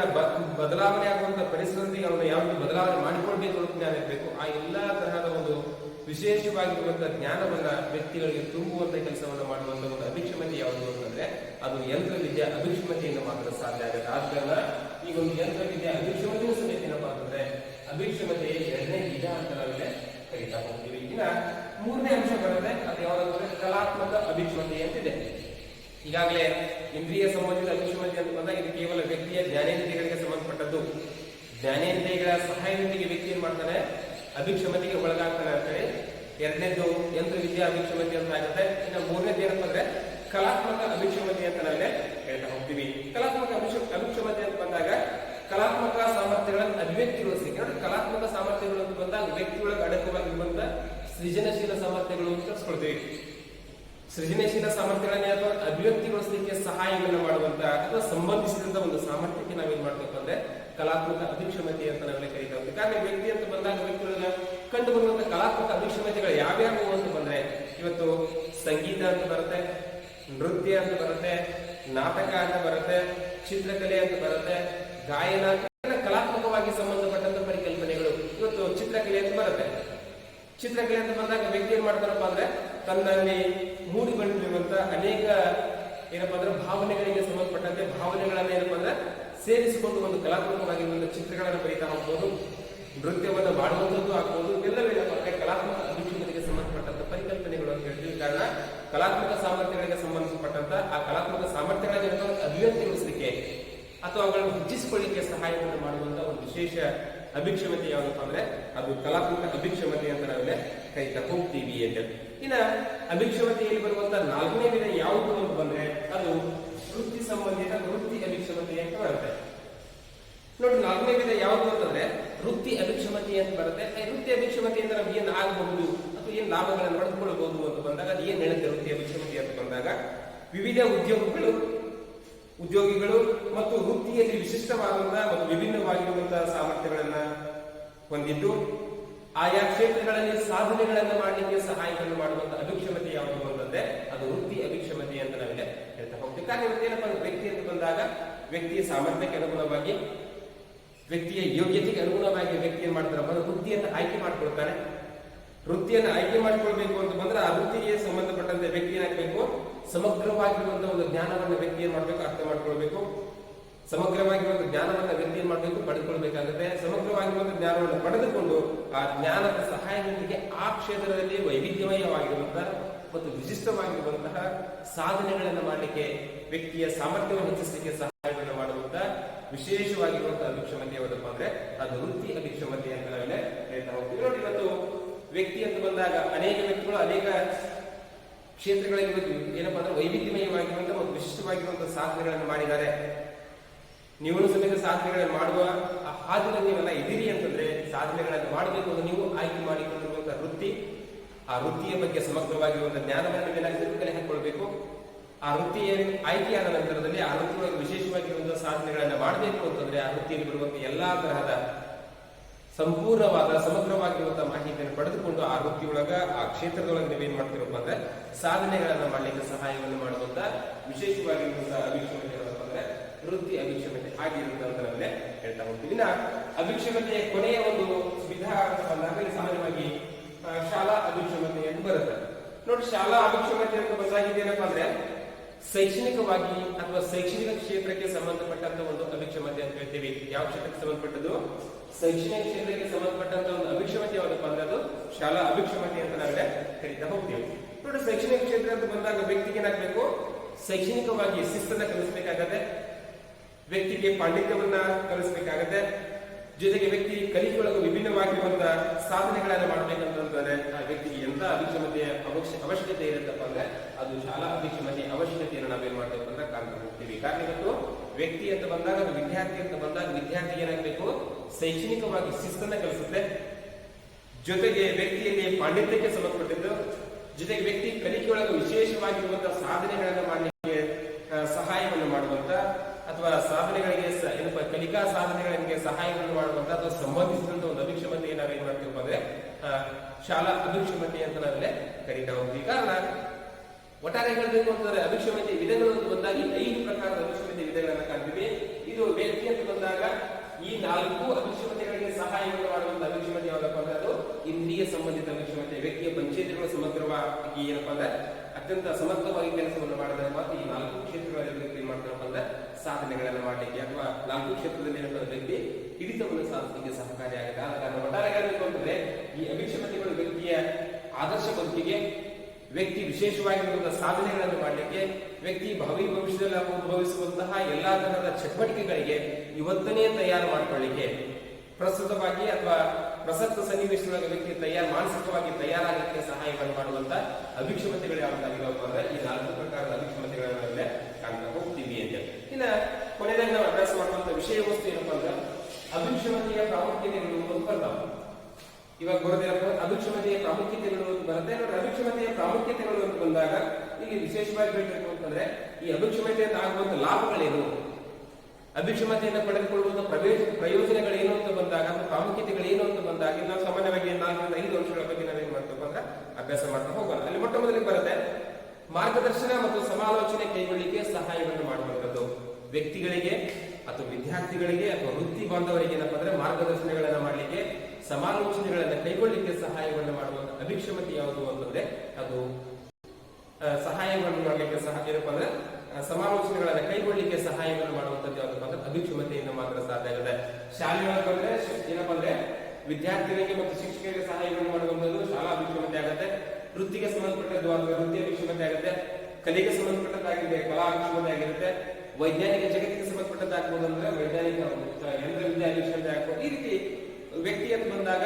ಬದಲಾವಣೆ ಆಗುವಂತ ಪರಿಸರದೊಂದಿಗೆ ಅವನ್ನ ಯಾವ ಬದಲಾವಣೆ ಮಾಡಿಕೊಳ್ಬೇಕು ಅನ್ನೋ ಜ್ಞಾನ ಇರಬೇಕು ಆ ಎಲ್ಲಾ ತರಹದ ಒಂದು ವಿಶೇಷವಾಗಿರುವಂತಹ ಜ್ಞಾನವನ್ನ ವ್ಯಕ್ತಿಗಳಿಗೆ ತುಂಬುವಂತ ಕೆಲಸವನ್ನ ಮಾಡುವಂತ ಒಂದು ಅಭಿಕ್ಷಮತೆ ಯಾವುದು ಅಂತಂದ್ರೆ, ಅದು ಯಂತ್ರ ವಿದ್ಯೆ ಅಭಿಕ್ಷಮತೆಯಿಂದ ಮಾತ್ರ ಸಾಧ್ಯ ಆಗುತ್ತೆ. ಆದ್ದರಿಂದ ಈಗ ಈ ಒಂದು ಯಂತ್ರ ವಿದ್ಯೆ ಅಭಿಕ್ಷಮತೆಯೂ ಸಮೇತ ಏನಪ್ಪಾ ಅಂತಂದ್ರೆ, ಅಭಿಕ್ಷಮತೆ ಎರಡನೇ ವಿಧ ಅಂತ ನಾವಿಲ್ಲಿ ಕರಿತಾ ಹೋಗ್ತೀವಿ. ಇನ್ನ ಮೂರನೇ ಅಂಶ ಬರುತ್ತೆ, ಅದು ಯಾವ್ದಂದ್ರೆ ಕಲಾತ್ಮಕ ಅಭಿಕ್ಷಮತೆ ಅಂತಿದೆ. ಈಗಾಗಲೇ ಇಂದ್ರಿಯ ಸಂಬಂಧಿತ ಅಭಿಕ್ಷಮತೆ ಅಂತ ಬಂದಾಗ ಇದು ಕೇವಲ ವ್ಯಕ್ತಿಯ ಜ್ಞಾನೇಂದ್ರಿಯಗಳಿಗೆ ಸಂಬಂಧಪಟ್ಟದ್ದು. ಜ್ಞಾನೇಂದ್ರಿಯಗಳ ಸಹಾಯದೊಂದಿಗೆ ವ್ಯಕ್ತಿ ಏನ್ ಮಾಡ್ತಾನೆ? ಅಭಿಕ್ಷಮತೆಗೆ ಒಳಗಾಗ್ತಾನೆ ಅಂತೇಳಿ ಎರಡನೇದು ಯಂತ್ರ ವಿದ್ಯಾ ಅಭಿಕ್ಷಮತಿ ಅಂತ ಆಗುತ್ತೆ. ಇನ್ನು ಮೂರನೇದು ಏನಪ್ಪ ಅಂದ್ರೆ ಕಲಾತ್ಮಕ ಅಭಿಕ್ಷಮತೆ ಅಂತ ನಾವೇ ಹೇಳ್ತಾ ಹೋಗ್ತೀವಿ. ಕಲಾತ್ಮಕ ಅಭಿಕ್ಷ, ಅಭಿಕ್ಷಮತೆ ಅಂತ ಬಂದಾಗ ಕಲಾತ್ಮಕ ಸಾಮರ್ಥ್ಯಗಳನ್ನು ಅಭಿವ್ಯಕ್ತಿಗಳು ನೋಡಿ ಕಲಾತ್ಮಕ ಸಾಮರ್ಥ್ಯಗಳು ಅಂತ ಬಂದಾಗ ವ್ಯಕ್ತಿಯೊಳಗೆ ಅಡಕವಾಗಿರುವಂತ ಸೃಜನಶೀಲ ಸಾಮರ್ಥ್ಯಗಳು ಅಂತ ಕಲ್ಸ್ಕೊಳ್ತೀವಿ ಸೃಜನಶೀಲ ಸಾಮರ್ಥ್ಯಗಳನ್ನ ಅಥವಾ ಅಭಿವ್ಯಕ್ತಿಗೊಳಿಸಲಿಕ್ಕೆ ಸಹಾಯವನ್ನು ಮಾಡುವಂತ ಅಥವಾ ಸಂಬಂಧಿಸಿದಂತ ಒಂದು ಸಾಮರ್ಥ್ಯಕ್ಕೆ ನಾವೇನ್ ಮಾಡ್ಬೇಕು ಅಂದ್ರೆ ಕಲಾತ್ಮಕ ಅಭಿಕ್ಷಮತೆ ಅಂತ ನಾವೆಲ್ಲ ಕರೀತಾ ಹೋಗ್ತೀವಿ ಕಾರಣ ವ್ಯಕ್ತಿ ಅಂತ ಬಂದಾಗ ವ್ಯಕ್ತಿಯೊಳಗ ಕಂಡು ಬರುವಂತ ಕಲಾತ್ಮಕ ಅಭಿಕ್ಷಮತೆಗಳು ಯಾವ್ಯಾವು ಅಂತ ಬಂದ್ರೆ ಇವತ್ತು ಸಂಗೀತ ಅಂತ ಬರುತ್ತೆ, ನೃತ್ಯ ಅಂತ ಬರುತ್ತೆ, ನಾಟಕ ಅಂತ ಬರುತ್ತೆ, ಚಿತ್ರಕಲೆ ಅಂತ ಬರುತ್ತೆ, ಗಾಯನ ಕಲಾತ್ಮಕವಾಗಿ ಸಂಬಂಧಪಟ್ಟಂತ ಪರಿಕಲ್ಪನೆಗಳು ಇವತ್ತು ಚಿತ್ರಕಲೆ ಅಂತ ಬರುತ್ತೆ. ಚಿತ್ರಕಲೆ ಅಂತ ಬಂದಾಗ ವ್ಯಕ್ತಿ ಏನ್ ಮಾಡ್ತಾರಪ್ಪ ಅಂದ್ರೆ ತನ್ನಲ್ಲಿ ಮೂಡಿ ಅನೇಕ ಏನಪ್ಪ ಅಂದ್ರೆ ಭಾವನೆಗಳಿಗೆ ಸಂಬಂಧಪಟ್ಟಂತೆ ಭಾವನೆಗಳನ್ನ ಏನಪ್ಪ ಅಂದ್ರೆ ಸೇರಿಸಿಕೊಂಡು ಒಂದು ಕಲಾತ್ಮಕವಾಗಿರುವಂತಹ ಚಿತ್ರಗಳನ್ನು ಬರೀತಾ ಹೋಗ್ಬೋದು. ನೃತ್ಯವನ್ನು ಮಾಡುವಂಥದ್ದು ಆಗ್ಬೋದು. ಇವೆಲ್ಲವೇನಪ್ಪ ಅಂದ್ರೆ ಕಲಾತ್ಮಕ ಅಭಿಕ್ಷಮತೆಗೆ ಸಂಬಂಧಪಟ್ಟಂತ ಪರಿಕಲ್ಪನೆಗಳು ಅಂತ ಹೇಳ್ತೀವಿ. ಕಾರಣ ಕಲಾತ್ಮಕ ಸಾಮರ್ಥ್ಯಗಳಿಗೆ ಸಂಬಂಧಪಟ್ಟಂತ ಆ ಕಲಾತ್ಮಕ ಸಾಮರ್ಥ್ಯಗಳನ್ನ ಅಭಿವ್ಯಕ್ತಿಗೊಳಿಸಲಿಕ್ಕೆ ಅಥವಾ ಅವುಗಳನ್ನು ಹೆಚ್ಚಿಸಿಕೊಳ್ಳಿಕ್ಕೆ ಸಹಾಯವನ್ನು ಮಾಡುವಂತ ಒಂದು ವಿಶೇಷ ಅಭಿಕ್ಷಮತೆ ಯಾವುದಪ್ಪ ಅಂದ್ರೆ ಅದು ಕಲಾತ್ಮಕ ಅಭಿಕ್ಷಮತೆ ಅಂತ ನಾವೆಲ್ಲ ಕೈತಾ ಹೋಗ್ತೀವಿ ಅಂತ ಇನ್ನ ಅಭಿಕ್ಷಮತೆಯಲ್ಲಿ ಬರುವಂತಹ ನಾಲ್ಕನೇ ವಿಧ ಯಾವುದು ಅಂತ ಬಂದ್ರೆ ಅದು ವೃತ್ತಿ ಸಂಬಂಧಿತ ವೃತ್ತಿ ಅಭಿಕ್ಷಮತೆ ಅಂತ ಬರುತ್ತೆ. ನೋಡಿ ನಾಲ್ಕನೇ ವಿಧ ಯಾವುದು ಅಂತಂದ್ರೆ ವೃತ್ತಿ ಅಭಿಕ್ಷಮತೆ ಅಂತ ಬರುತ್ತೆ. ವೃತ್ತಿ ಅಭಿಕ್ಷಮತೆಯಿಂದ ನಮ್ಗೆ ಏನ್ ಆಗಬಹುದು ಅಥವಾ ಏನ್ ಲಾಭಗಳನ್ನು ಪಡೆದುಕೊಳ್ಳಬಹುದು ಅಂತ ಬಂದಾಗ ಅದು ಏನ್ ಹೇಳುತ್ತೆ ವೃತ್ತಿ ಅಭಿಕ್ಷಮತೆ ಅಂತ ಬಂದಾಗ? ವಿವಿಧ ಉದ್ಯೋಗಗಳು, ಉದ್ಯೋಗಿಗಳು ಮತ್ತು ವೃತ್ತಿಯಲ್ಲಿ ವಿಶಿಷ್ಟವಾದಂತಹ ಮತ್ತು ವಿಭಿನ್ನವಾಗಿರುವಂತಹ ಸಾಮರ್ಥ್ಯಗಳನ್ನ ಹೊಂದಿದ್ದು. ಆಯಾ ಕ್ಷೇತ್ರಗಳಲ್ಲಿ ಸಾಧನೆಗಳನ್ನು ಮಾಡಲಿಕ್ಕೆ ಸಹಾಯವನ್ನು ಮಾಡುವಂತಹ ಅಭಿಕ್ಷಮತೆ ಯಾವುದು ಅಂತಂದ್ರೆ ಅದು ವೃತ್ತಿ ಅಭಿಕ್ಷಮತೆ ಅಂತ ನಾವಿಲ್ಲ ಹೇಳ್ತಾ ಹೋಗ್ತೀವಿ. ಕಾರಣ ಇವತ್ತೇನಪ್ಪ ವ್ಯಕ್ತಿ ಅಂತ ಬಂದಾಗ ವ್ಯಕ್ತಿಯ ಸಾಮರ್ಥ್ಯಕ್ಕೆ ಅನುಗುಣವಾಗಿ, ವ್ಯಕ್ತಿಯ ಯೋಗ್ಯತೆಗೆ ಅನುಗುಣವಾಗಿ ವ್ಯಕ್ತಿ ಏನ್ ಮಾಡ್ತಾರಪ್ಪ ವೃತ್ತಿಯನ್ನು ಆಯ್ಕೆ ಮಾಡ್ಕೊಳ್ತಾರೆ. ವೃತ್ತಿಯನ್ನು ಆಯ್ಕೆ ಮಾಡ್ಕೊಳ್ಬೇಕು ಅಂತ ಬಂದ್ರೆ ಆ ವೃತ್ತಿಗೆ ಸಂಬಂಧಪಟ್ಟಂತೆ ವ್ಯಕ್ತಿ ಏನಾಗಬೇಕು ಸಮಗ್ರವಾಗಿರುವಂತಹ ಒಂದು ಜ್ಞಾನವನ್ನು ವ್ಯಕ್ತಿ ಏನ್ ಮಾಡ್ಬೇಕು? ಅರ್ಥ ಮಾಡ್ಕೊಳ್ಬೇಕು. ಸಮಗ್ರವಾಗಿರುವಂತ ಜ್ಞಾನವನ್ನ ವ್ಯಕ್ತಿ ಏನ್ ಮಾಡಬೇಕು ಪಡೆದುಕೊಳ್ಬೇಕಾಗುತ್ತೆ ಒಂದು ಜ್ಞಾನವನ್ನು ಪಡೆದುಕೊಂಡು ಆ ಜ್ಞಾನದ ಸಹಾಯದೊಂದಿಗೆ ಆ ಕ್ಷೇತ್ರದಲ್ಲಿ ವೈವಿಧ್ಯಮಯವಾಗಿರುವಂತಹ ಮತ್ತು ವಿಶಿಷ್ಟವಾಗಿರುವಂತಹ ಸಾಧನೆಗಳನ್ನು ಮಾಡಲಿಕ್ಕೆ, ವ್ಯಕ್ತಿಯ ಸಾಮರ್ಥ್ಯವನ್ನು ಹೆಚ್ಚಿಸಲಿಕ್ಕೆ ಸಹಾಯವನ್ನು ಮಾಡುವಂತಹ ವಿಶೇಷವಾಗಿರುವಂತಹ ಅಭಿಕ್ಷಮತೆ ಯಾವುದಪ್ಪ ಅಂದ್ರೆ ಅದು ವೃತ್ತಿ ಅಭಿಕ್ಷಮತೆ ಅಂತ ನಾವೆಲ್ಲ ಹೇಳ್ತಾ ಹೋಗ್ತೀವಿ. ನೋಡಿ, ಇವತ್ತು ವ್ಯಕ್ತಿ ಅಂತ ಬಂದಾಗ ಅನೇಕ ವ್ಯಕ್ತಿಗಳು ಅನೇಕ ಕ್ಷೇತ್ರಗಳಲ್ಲಿ ಏನಪ್ಪಾ ಅಂದ್ರೆ ವೈವಿಧ್ಯಮಯವಾಗಿರುವಂತಹ ಮತ್ತು ವಿಶಿಷ್ಟವಾಗಿರುವಂತಹ ಸಾಧನೆಗಳನ್ನು ಮಾಡಿದ್ದಾರೆ. ನೀವು ಸಮೇತ ಸಾಧನೆಗಳನ್ನು ಮಾಡುವ ಆ ಹಾದಿನ ನೀವೆಲ್ಲ ಇದ್ದೀರಿ ಅಂತಂದ್ರೆ ಸಾಧನೆಗಳನ್ನು ಮಾಡಬೇಕು ಅಂತ ನೀವು ಆಯ್ಕೆ ಮಾಡಿಕೊಂಡಿರುವಂತಹ ವೃತ್ತಿ, ಆ ವೃತ್ತಿಯ ಬಗ್ಗೆ ಸಮಗ್ರವಾಗಿರುವಂತಹ ಜ್ಞಾನವನ್ನು ನೀವೇನಾಗಿದ್ರು ಕಲೆ ಹಾಕೊಳ್ಬೇಕು. ಆ ವೃತ್ತಿಯ ಆಯ್ಕೆಯಾದ ನಂತರದಲ್ಲಿ ಆ ವೃತ್ತಿಯೊಳಗೆ ವಿಶೇಷವಾಗಿರುವಂತಹ ಸಾಧನೆಗಳನ್ನು ಮಾಡಬೇಕು ಅಂತಂದ್ರೆ ಆ ವೃತ್ತಿಯಲ್ಲಿ ಬರುವಂತಹ ಎಲ್ಲಾ ತರಹದ ಸಂಪೂರ್ಣವಾದ ಸಮಗ್ರವಾಗಿರುವಂತಹ ಮಾಹಿತಿಯನ್ನು ಪಡೆದುಕೊಂಡು ಆ ವೃತ್ತಿಯೊಳಗ, ಆ ಕ್ಷೇತ್ರದೊಳಗೆ ನೀವೇನ್ ಮಾಡ್ತಿರಪ್ಪ ಅಂದ್ರೆ ಸಾಧನೆಗಳನ್ನ ಮಾಡಲಿಕ್ಕೆ ಸಹಾಯವನ್ನು ಮಾಡುವಂತ ವಿಶೇಷವಾಗಿರುವಂತಹ ಅಭಿಷೇಕ ವೃತ್ತಿ ಅಭಿಕ್ಷಮತೆ ಆಗಿರುತ್ತೆ ಅಂತ ನಮಗೆ ಹೇಳ್ತಾ ಹೋಗ್ತೀವಿ. ಇನ್ನ ಅಭಿಕ್ಷಮತೆಯ ಕೊನೆಯ ಒಂದು ವಿಧ ಅಂತ ಬಂದಾಗ ಸಾಮಾನ್ಯವಾಗಿ ಶಾಲಾ ಅಭಿಕ್ಷಮತೆ ಅಂತ ಬರುತ್ತೆ. ನೋಡಿ, ಶಾಲಾ ಅಭಿಕ್ಷಮತೆ ಅಂತ ಬಂದಾಗಿದೆ ಇದೇನಪ್ಪ ಅಂದ್ರೆ, ಶೈಕ್ಷಣಿಕವಾಗಿ ಅಥವಾ ಶೈಕ್ಷಣಿಕ ಕ್ಷೇತ್ರಕ್ಕೆ ಸಂಬಂಧಪಟ್ಟಂತ ಒಂದು ಅಭಿಕ್ಷಮತೆ ಅಂತ ಹೇಳ್ತೀವಿ. ಯಾವ ಕ್ಷೇತ್ರಕ್ಕೆ ಸಂಬಂಧಪಟ್ಟದ್ದು? ಶೈಕ್ಷಣಿಕ ಕ್ಷೇತ್ರಕ್ಕೆ ಸಂಬಂಧಪಟ್ಟಂತ ಒಂದು ಅಭಿಕ್ಷಮತೆ ಯಾವುದಪ್ಪ ಅಂದ್ರೆ ಅದು ಶಾಲಾ ಅಭಿಕ್ಷಮತೆ ಅಂತ ನಾವೇ ಕರೀತಾ ಹೋಗ್ತೀವಿ. ನೋಡಿ, ಶೈಕ್ಷಣಿಕ ಕ್ಷೇತ್ರ ಅಂತ ಬಂದಾಗ ವ್ಯಕ್ತಿಗೆ ಏನಾಗಬೇಕು? ಶೈಕ್ಷಣಿಕವಾಗಿ ಶಿಸ್ತನ್ನ ಕಲಿಸಬೇಕಾಗತ್ತೆ. ವ್ಯಕ್ತಿಗೆ ಪಾಂಡಿತ್ಯವನ್ನ ಕಲಿಸಬೇಕಾಗತ್ತೆ. ಜೊತೆಗೆ ವ್ಯಕ್ತಿ ಕಲಿಕೆಯೊಳಗೆ ವಿಭಿನ್ನವಾಗಿರುವಂತಹ ಸಾಧನೆಗಳನ್ನ ಮಾಡ್ಬೇಕಂತಂದ್ರೆ ಆ ವ್ಯಕ್ತಿಗೆ ಎಂತ ಅಭಿಕ್ಷಮತೆಯ ಅವಶ್ಯ, ಅವಶ್ಯಕತೆ ಇರುತ್ತಪ್ಪ ಅಂದ್ರೆ ಅದು ಶಾಲಾ ಅಭಿಕ್ಷಮತೆ, ಅವಶ್ಯಕತೆಯನ್ನು ನಾವೇನ್ ಮಾಡ್ಬೇಕು ಅಂತ ಹೋಗ್ತೀವಿ. ಕಾರಣ ಇವತ್ತು ವ್ಯಕ್ತಿ ಅಂತ ಬಂದಾಗ ವಿದ್ಯಾರ್ಥಿ ಅಂತ ಬಂದಾಗ ವಿದ್ಯಾರ್ಥಿ ಏನಾಗಬೇಕು? ಶೈಕ್ಷಣಿಕವಾಗಿ ಶಿಸ್ತನ್ನ ಕಲಿಸುತ್ತೆ. ಜೊತೆಗೆ ವ್ಯಕ್ತಿಯಲ್ಲಿ ಪಾಂಡಿತ್ಯಕ್ಕೆ ಸಂಬಂಧಪಟ್ಟಿದ್ದು, ಜೊತೆಗೆ ವ್ಯಕ್ತಿ ಕಲಿಕೆಯೊಳಗೆ ವಿಶೇಷವಾಗಿರುವಂತಹ ಸಾಧನೆಗಳನ್ನು ಮಾಡಲಿಕ್ಕೆ ಸಹಾಯವನ್ನು ಮಾಡುವಂತ ಅಥವಾ ಸಾಧನೆಗಳಿಗೆ ಏನಪ್ಪ, ಕಲಿಕಾ ಸಾಧನೆಗಳಿಗೆ ಸಹಾಯವನ್ನು ಮಾಡುವಂತ ಅಥವಾ ಸಂಬಂಧಿಸಿದಂತ ಒಂದು ಅಭಿಕ್ಷಮತೆ ಏನ್ ಮಾಡ್ತೀವಪ್ಪ ಅಂದ್ರೆ ಶಾಲಾ ಅಭಿಕ್ಷಮತೆ ಅಂತ ನಾವೆಲ್ಲ ಕರೀತಾ ಹೋಗ್ತೀವಿ. ಕಾರಣ, ಒಟ್ಟಾರೆ ಹೇಳಬೇಕು ಅಂತಂದ್ರೆ ಅಭಿಕ್ಷಮತೆ ವಿಧಗಳು ಅಂತ ಬಂದಾಗ ಐದು ಪ್ರಕಾರದ ಅಭಿಕ್ಷಮತೆ ವಿಧಗಳನ್ನ ಕಾಣ್ತೀವಿ. ಇದು ವ್ಯಕ್ತಿ ಅಂತ ಬಂದಾಗ, ಈ ನಾಲ್ಕು ಅಭಿಕ್ಷಮತೆಗಳಿಗೆ ಸಹಾಯವನ್ನು ಮಾಡುವಂತ ಅಭಿಕ್ಷಮತೆ ಯಾವ್ದಪ್ಪ ಅಂದ್ರೆ ಅದು ಇಂದ್ರಿಯ ಸಂಬಂಧಿತ ಅಭಿಕ್ಷಮತೆ ವ್ಯಕ್ತಿಯ ಪಂಚೇಂದ್ರಿಯಗಳ ಸಮಗ್ರವಾಗಿ ಏನಪ್ಪಾ ಅಂದ್ರೆ ಅತ್ಯಂತ ಸಮರ್ಥವಾಗಿ ಕೆಲಸವನ್ನು ಮಾಡಿದರೆ ಮಾತ್ರ ಈ ನಾಲ್ಕು ಕ್ಷೇತ್ರಗಳಲ್ಲಿ ಏನ್ ಮಾಡ್ತಾರಪ್ಪ ಅಂದ್ರೆ ಸಾಧನೆಗಳನ್ನ ಮಾಡಲಿಕ್ಕೆ ಅಥವಾ ನಾಲ್ಕು ಕ್ಷೇತ್ರದಲ್ಲಿ ವ್ಯಕ್ತಿ ಹಿಡಿತವನ್ನು ಸಾಧಿಸಲಿಕ್ಕೆ ಸಹಕಾರಿಯಾಗುತ್ತೆ ಆದ ಕಾರಣ ಒಟ್ಟಾರೆ ಈ ಅಭಿಕ್ಷಮತೆಗಳು ವ್ಯಕ್ತಿಯ ಆದರ್ಶ ಬದುಕಿಗೆ ವ್ಯಕ್ತಿ ವಿಶೇಷವಾಗಿರುವಂತಹ ಸಾಧನೆಗಳನ್ನು ಮಾಡಲಿಕ್ಕೆ ವ್ಯಕ್ತಿ ಭಾವಿ ಭವಿಷ್ಯದಲ್ಲಿ ಅನುಭವಿಸುವಂತಹ ಎಲ್ಲಾ ತರಹದ ಚಟುವಟಿಕೆಗಳಿಗೆ ಇವತ್ತನೇ ತಯಾರು ಮಾಡಿಕೊಳ್ಳಿಕ್ಕೆ ಪ್ರಸ್ತುತವಾಗಿ ಅಥವಾ ಪ್ರಸಕ್ತ ಸನ್ನಿವೇಶದೊಳಗೆ ವ್ಯಕ್ತಿ ತಯಾರು ಮಾನಸಿಕವಾಗಿ ತಯಾರಾಗಲಿಕ್ಕೆ ಸಹಾಯವನ್ನು ಮಾಡುವಂತಹ ಅಭಿಕ್ಷಮತೆಗಳು ಯಾವ್ದಾಗಿರೋಪ್ಪ ಅಂದ್ರೆ ಈ ನಾಲ್ಕು ಪ್ರಕಾರದ ಅಭಿಕ್ಷಮತೆಗಳ ಕೊನೆಯದಾಗಿ ನಾವು ಅಭ್ಯಾಸ ಮಾಡುವಂತ ವಿಷಯ ವಸ್ತು ಏನಪ್ಪಾ ಅಂದ್ರೆ ಅಭಿಕ್ಷಮತೆಯ ಪ್ರಾಮುಖ್ಯತೆಗಳು ಒಂದು ಬರ್ತಾವ ಇವಾಗ ಬರೋದೇನಪ್ಪ ಅಭಿಕ್ಷಮತೆಯ ಪ್ರಾಮುಖ್ಯತೆಗಳು ಅಂತ ಬರುತ್ತೆ. ನೋಡ್ರಿ, ಅಭಿಕ್ಷಮತೆಯ ಪ್ರಾಮುಖ್ಯತೆಗಳು ಅಂತ ಬಂದಾಗ ಇಲ್ಲಿ ವಿಶೇಷವಾಗಿ ಹೇಳಬೇಕು ಅಂತಂದ್ರೆ ಈ ಅಭಿಕ್ಷಮತೆಯಿಂದ ಆಗುವಂತ ಲಾಭಗಳೇನು? ಅಭಿಕ್ಷಮತೆಯನ್ನು ಪಡೆದುಕೊಳ್ಳುವಂತ ಪ್ರವೇಶ, ಪ್ರಯೋಜನಗಳೇನು ಅಂತ ಬಂದಾಗ ಪ್ರಾಮುಖ್ಯತೆಗಳೇನು ಅಂತ ಬಂದಾಗ ನಾವು ಸಾಮಾನ್ಯವಾಗಿ ನಾಲ್ಕರಿಂದ ಐದು ಅಂಶಗಳ ಬಗ್ಗೆ ನಾವೇನ್ ಮಾಡ್ತೇವೆ ಅಂದ್ರೆ ಅಭ್ಯಾಸ ಮಾಡ್ತಾ ಹೋಗೋಣ ಅಲ್ಲಿ ಮೊಟ್ಟ ಮೊದಲಿಗೆ ಬರುತ್ತೆ ಮಾರ್ಗದರ್ಶನ ಮತ್ತು ಸಮಾಲೋಚನೆ ಕೈಗೊಳ್ಳಿಕ್ಕೆ ಸಹಾಯವನ್ನು ಮಾಡುವಂಥದ್ದು. ವ್ಯಕ್ತಿಗಳಿಗೆ ಅಥವಾ ವಿದ್ಯಾರ್ಥಿಗಳಿಗೆ ಅಥವಾ ವೃತ್ತಿ ಬಾಂಧವರಿಗೆ ಏನಪ್ಪ ಅಂದ್ರೆ ಮಾರ್ಗದರ್ಶನಗಳನ್ನ ಮಾಡಲಿಕ್ಕೆ, ಸಮಾಲೋಚನೆಗಳನ್ನ ಕೈಗೊಳ್ಳಿಕ್ಕೆ ಸಹಾಯವನ್ನು ಮಾಡುವಂತ ಅಭಿಕ್ಷಮತೆ ಯಾವುದು ಅಂತಂದ್ರೆ ಅದು ಸಹಾಯವನ್ನು ಮಾಡಲಿಕ್ಕೆ ಸಹ ಏನಪ್ಪಾ ಅಂದ್ರೆ ಸಮಾಲೋಚನೆಗಳನ್ನು ಕೈಗೊಳ್ಳಿಕ್ಕೆ ಸಹಾಯವನ್ನು ಮಾಡುವಂತದ್ದು ಯಾವ್ದಪ್ಪ ಅಂದ್ರೆ ಅಭಿಕ್ಷಮತೆಯಿಂದ ಮಾತ್ರ ಸಾಧ್ಯ ಆಗುತ್ತೆ. ಶಾಲೆಯೊಳಗೆ ಬಂದ್ರೆ ಏನಪ್ಪಾ ಅಂದ್ರೆ ವಿದ್ಯಾರ್ಥಿಗಳಿಗೆ ಮತ್ತು ಶಿಕ್ಷಕರಿಗೆ ಸಹಾಯವನ್ನು ಮಾಡುವಂತದ್ದು ಶಾಲಾ ಅಭಿಕ್ಷಮತೆ ಆಗುತ್ತೆ. ವೃತ್ತಿಗೆ ಸಂಬಂಧಪಟ್ಟದ್ದು ಅಥವಾ ವೃತ್ತಿ ಅಭಿಕ್ಷಮತೆ ಆಗುತ್ತೆ. ಕಲೆಗೆ ಸಂಬಂಧಪಟ್ಟದ್ದಾಗಿದೆ ಕಲಾ ಅಭಿಕ್ಷಮತೆ ಆಗಿರುತ್ತೆ. ವೈಜ್ಞಾನಿಕ ಜಗತ್ತಿಗೆ ಸಂಬಂಧಪಟ್ಟದ್ದಾಗ್ಬೋದು ಅಂದ್ರೆ ವೈಜ್ಞಾನಿಕ ಯಂತ್ರ ವಿದ್ಯಾ ಅಭಿಕ್ಷಮತೆ ಆಗ್ಬೋದು. ಈ ರೀತಿ ವ್ಯಕ್ತಿ ಅಂತ ಬಂದಾಗ,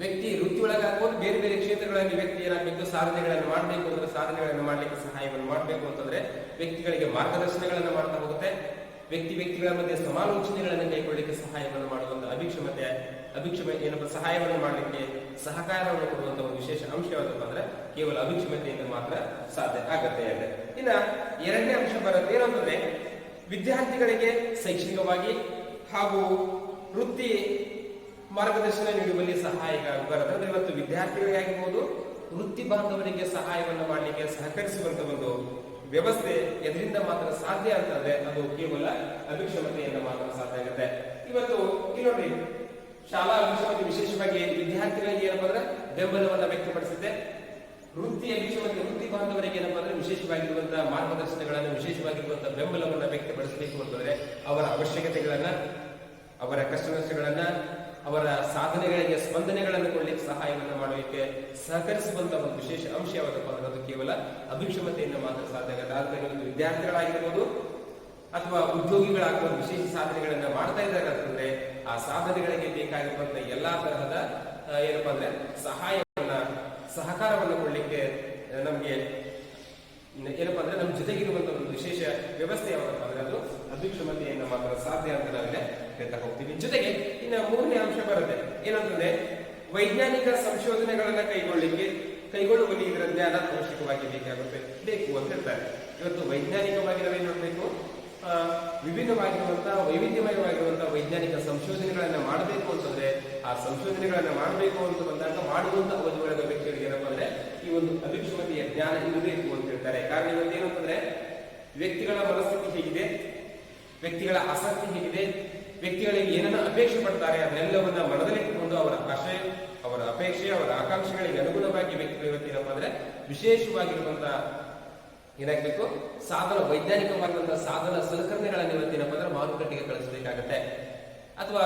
ವ್ಯಕ್ತಿ ವೃತ್ತಿ ಒಳಗಾಗ್ಬೋದು ಬೇರೆ ಬೇರೆ ಕ್ಷೇತ್ರಗಳಲ್ಲಿ ವ್ಯಕ್ತಿ ಏನಾಗಬೇಕು, ಸಾಧನೆಗಳನ್ನು ಮಾಡಬೇಕು ಅಂದ್ರೆ ಸಾಧನೆಗಳನ್ನು ಮಾಡಲಿಕ್ಕೆ ಸಹಾಯವನ್ನು ಮಾಡಬೇಕು ಅಂತಂದ್ರೆ ವ್ಯಕ್ತಿಗಳಿಗೆ ಮಾರ್ಗದರ್ಶನಗಳನ್ನು ಮಾಡ್ತಾ ಹೋಗುತ್ತೆ. ವ್ಯಕ್ತಿ ವ್ಯಕ್ತಿಗಳ ಮಧ್ಯೆ ಸಮಾಲೋಚನೆಗಳನ್ನು ಕೈಗೊಳ್ಳಲಿಕ್ಕೆ ಸಹಾಯವನ್ನು ಮಾಡುವಂತ ಅಭಿಕ್ಷಮತೆ, ಅಭಿಕ್ಷಮ ಏನಪ್ಪ, ಸಹಾಯವನ್ನು ಮಾಡಲಿಕ್ಕೆ ಸಹಕಾರವನ್ನು ಕೊಡುವಂತಹ ಒಂದು ವಿಶೇಷ ಅಂಶ ಯಾವ್ದಪ್ಪ ಅಂದ್ರೆ ಕೇವಲ ಅಭಿಕ್ಷಮತೆಯಿಂದ ಮಾತ್ರ ಸಾಧ್ಯ ಆಗತ್ತೆ ಅಂತ ಇನ್ನ ಎರಡನೇ ಅಂಶ ಬರುತ್ತೆ ಏನಂತಂದ್ರೆ, ವಿದ್ಯಾರ್ಥಿಗಳಿಗೆ ಶೈಕ್ಷಣಿಕವಾಗಿ ಹಾಗೂ ವೃತ್ತಿ ಮಾರ್ಗದರ್ಶನ ನೀಡುವಲ್ಲಿ ಸಹಾಯ ಬರುತ್ತೆ ಅಂದ್ರೆ ಇವತ್ತು ವಿದ್ಯಾರ್ಥಿಗಳಿಗಾಗಿರ್ಬೋದು ವೃತ್ತಿ ಬಾಂಧವರಿಗೆ ಸಹಾಯವನ್ನು ಮಾಡಲಿಕ್ಕೆ ಸಹಕರಿಸುವಂತ ಒಂದು ವ್ಯವಸ್ಥೆ ಎದರಿಂದ ಮಾತ್ರ ಸಾಧ್ಯ ಅಂತಂದ್ರೆ ಅದು ಕೇವಲ ಅಭಿಕ್ಷಮತೆಯಿಂದ ಮಾತ್ರ ಸಾಧ್ಯ ಆಗುತ್ತೆ. ಇವತ್ತು ಇಲ್ಲಿ ನೋಡಿ, ಶಾಲಾ ಅಭಿಕ್ಷಮತೆ ವಿಶೇಷವಾಗಿ ವಿದ್ಯಾರ್ಥಿಗಳಿಗೆ ಏನಪ್ಪ ಅಂದ್ರೆ ಬೆಂಬಲವನ್ನು ವ್ಯಕ್ತಪಡಿಸುತ್ತೆ. ವೃತ್ತಿ ವಿಷಯವಾಗಿ ವೃತ್ತಿ ಬಾಂಧವರಿಗೆ ಏನಪ್ಪ ಅಂದ್ರೆ ವಿಶೇಷವಾಗಿರುವಂತಹ ಮಾರ್ಗದರ್ಶನಗಳನ್ನು ವಿಶೇಷವಾಗಿರುವಂತಹ ಬೆಂಬಲವನ್ನ ವ್ಯಕ್ತಪಡಿಸಬೇಕು ಅಂತಂದ್ರೆ ಅವರ ಅವಶ್ಯಕತೆಗಳನ್ನ, ಅವರ ಕಷ್ಟ ನಷ್ಟಗಳನ್ನ ಅವರ ಸಾಧನೆಗಳಿಗೆ ಸ್ಪಂದನೆಗಳನ್ನು ಕೊಡ್ಲಿಕ್ಕೆ ಸಹಾಯವನ್ನು ಮಾಡಲಿಕ್ಕೆ ಸಹಕರಿಸುವಂತಹ ಒಂದು ವಿಶೇಷ ಅಂಶ ಯಾವುದಪ್ಪ ಅಂದ್ರೆ ಅದು ಕೇವಲ ಅಭಿಕ್ಷಮತೆಯಿಂದ ಮಾತ್ರ ಸಾಧ್ಯ ಆದ್ರೆ ಇವತ್ತು ವಿದ್ಯಾರ್ಥಿಗಳಾಗಿರ್ಬೋದು ಅಥವಾ ಉದ್ಯೋಗಿಗಳಾಗುವ ವಿಶೇಷ ಸಾಧನೆಗಳನ್ನ ಮಾಡ್ತಾ ಇದ್ದಾರೆ ಆ ಸಾಧನೆಗಳಿಗೆ ಬೇಕಾಗಿರುವಂತಹ ಎಲ್ಲಾ ತರಹದ ಏನಪ್ಪಾ ಅಂದ್ರೆ ಸಹಾಯವನ್ನ ಸಹಕಾರವನ್ನು ಕೊಡಲಿಕ್ಕೆ ನಮಗೆ ಏನಪ್ಪಾ ಅಂದ್ರೆ ನಮ್ಮ ಜೊತೆಗಿರುವಂತಹ ಒಂದು ವಿಶೇಷ ವ್ಯವಸ್ಥೆ ಯಾವತ್ತಪ್ಪ ಅಂದ್ರೆ ಅದು ಅಭಿಕ್ಷಮತೆಯನ್ನು ಮಾತ್ರ ಸಾಧ್ಯ ಅಂತ ನಾವಿಲ್ಲಿ ಹೇಳ್ತಾ ಹೋಗ್ತೀವಿ. ಜೊತೆಗೆ ಇನ್ನು ಮೂರನೇ ಅಂಶ ಬರುತ್ತೆ. ಏನಂತಂದ್ರೆ ವೈಜ್ಞಾನಿಕ ಸಂಶೋಧನೆಗಳನ್ನ ಕೈಗೊಳ್ಳಿಕ್ಕೆ ಕೈಗೊಳ್ಳುವಲ್ಲಿ ಇದರ ಜ್ಞಾನ ಅವಶ್ಯಕವಾಗಿ ಬೇಕಾಗುತ್ತೆ. ಬೇಕು ಅಂತ ಹೇಳ್ತಾರೆ. ಇವತ್ತು ವೈಜ್ಞಾನಿಕವಾಗಿ ನಾವೇನ್ ಮಾಡಬೇಕು? ಆ, ವಿಭಿನ್ನವಾಗಿರುವಂತಹ, ವೈವಿಧ್ಯಮಯವಾಗಿರುವಂತಹ ವೈಜ್ಞಾನಿಕ ಸಂಶೋಧನೆಗಳನ್ನ ಮಾಡಬೇಕು ಅಂತಂದ್ರೆ, ಆ ಸಂಶೋಧನೆಗಳನ್ನ ಮಾಡಬೇಕು ಅಂತ ಬಂದಾಗ ಮಾಡುವಂತ ಅವಧಿ ಒಳಗ ವ್ಯಕ್ತಿಗಳಿಗೆ ಅಂದ್ರೆ, ಈ ಒಂದು ಅಭಿಕ್ಷಮತೆಯ ಜ್ಞಾನ ಇರಬೇಕು ಅಂತ ಹೇಳ್ತಾರೆ. ಕಾರಣ ಇವತ್ತು ಏನಂತಂದ್ರೆ ವ್ಯಕ್ತಿಗಳ ಮನಸ್ಥಿತಿ ಹೇಗಿದೆ, ವ್ಯಕ್ತಿಗಳ ಆಸಕ್ತಿ ಹೇಗಿದೆ ವ್ಯಕ್ತಿಗಳಿಗೆ ಏನನ್ನ ಅಪೇಕ್ಷೆ ಪಡ್ತಾರೆ ಅದನ್ನೆಲ್ಲವನ್ನ ಮನದಲ್ಲಿಟ್ಟುಕೊಂಡು ಅವರ ಆಶಯ ಅವರ ಅಪೇಕ್ಷೆ, ಅವರ ಆಕಾಂಕ್ಷೆಗಳಿಗೆ ಅನುಗುಣವಾಗಿ ವ್ಯಕ್ತಿಗಳು ಇವತ್ತೇನಪ್ಪ ಅಂದ್ರೆ ವಿಶೇಷವಾಗಿರುವಂತಹ ಏನಾಗಬೇಕು ಸಾಧನ ವೈಜ್ಞಾನಿಕವಾದಂತಹ ಸಾಧನ ಸಲಕರಣೆಗಳನ್ನು ಇವತ್ತಿನ ಅಂದ್ರೆ ಮಾರುಕಟ್ಟೆಗೆ ಕಳಿಸಬೇಕಾಗತ್ತೆ. ಅಥವಾ